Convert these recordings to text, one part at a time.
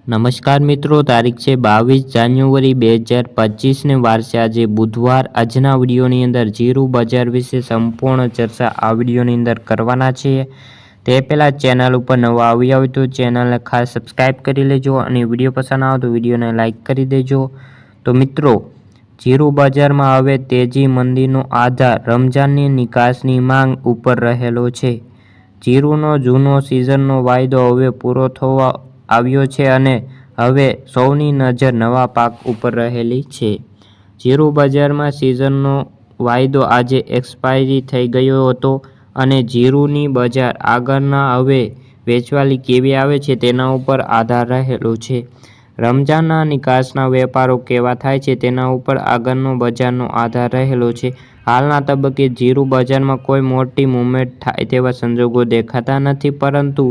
નમસ્કાર મિત્રો, તારીખ છે બાવીસ જાન્યુઆરી બે હજાર પચીસને વારસે આજે બુધવાર આજના વિડીયોની અંદર જીરું બજાર વિશે સંપૂર્ણ ચર્ચા આ વિડીયોની અંદર કરવાના છીએ તે પહેલાં ચેનલ ઉપર નવા આવી હોય તો ચેનલને ખાસ સબસ્ક્રાઈબ કરી લેજો અને વીડિયો પસંદ આવે તો વિડીયોને લાઇક કરી દેજો. તો મિત્રો, જીરું બજારમાં હવે તેજી મંદીનો આધાર રમજાનની નિકાસની માંગ ઉપર રહેલો છે. જીરુનો જૂનો સિઝનનો વાયદો હવે પૂરો થવા આવ્યો છે અને હવે સૌની નજર નવા પાક ઉપર રહેલી છે. જીરું બજારમાં સિઝનનો વાયદો આજે એક્સપાયરી થઈ ગયો હતો અને જીરુની બજાર આગળના હવે વેચવાલી કેવી આવે છે તેના ઉપર આધાર રહેલો છે. રમજાનના નિકાસના વેપારો કેવા થાય છે તેના ઉપર આગળનો બજારનો આધાર રહેલો છે. હાલના તબક્કે જીરું બજારમાં કોઈ મોટી મુવમેન્ટ થાય તેવા સંજોગો દેખાતા નથી, પરંતુ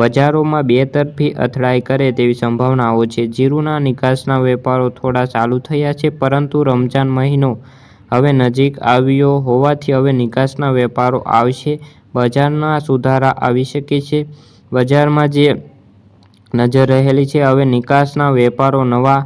બજારોમાં બેતરફી અથડાઈ કરે તેવી સંભાવનાઓ છે. જીરુના નિકાસના વેપારો થોડા ચાલુ થયા છે, પરંતુ રમજાન મહિનો હવે નજીક આવ્યો હોવાથી હવે નિકાસના વેપારો આવશે. બજારના સુધારા આવી શકે છે. બજારમાં જે નજર રહેલી છે, હવે નિકાસના વેપારો નવા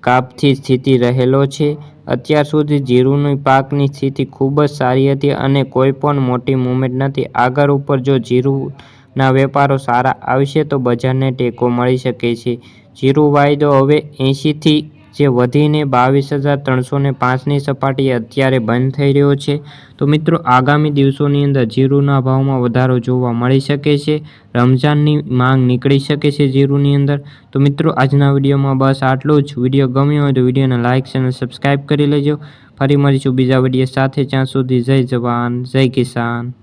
કાપથી સ્થિતિ રહેલો છે. અત્યાર સુધી જીરુની પાકની સ્થિતિ ખૂબ જ સારી હતી અને કોઈ પણ મોટી મુવમેન્ટ નથી. આગળ ઉપર જો જીરું ના વેપારો સારા આવશે તો બજારને ટેકો મળી શકે છે. જીરું વાયદો હવે એંશીથી જે વધીને બાવીસ હજાર ત્રણસો ને પાંચની સપાટીએ અત્યારે બંધ થઈ રહ્યો છે. તો મિત્રો, આગામી દિવસોની અંદર જીરુના ભાવમાં વધારો જોવા મળી શકે છે. રમઝાનની માંગ નીકળી શકે છે જીરુની અંદર. તો મિત્રો, આજના વિડીયોમાં બસ આટલું જ. વીડિયો ગમ્યો હોય તો વિડીયોને લાઇક અને સબસ્ક્રાઈબ કરી લેજો. ફરી મળીશું બીજા વીડિયો સાથે. જ્યાં સુધી જય જવાન, જય કિસાન.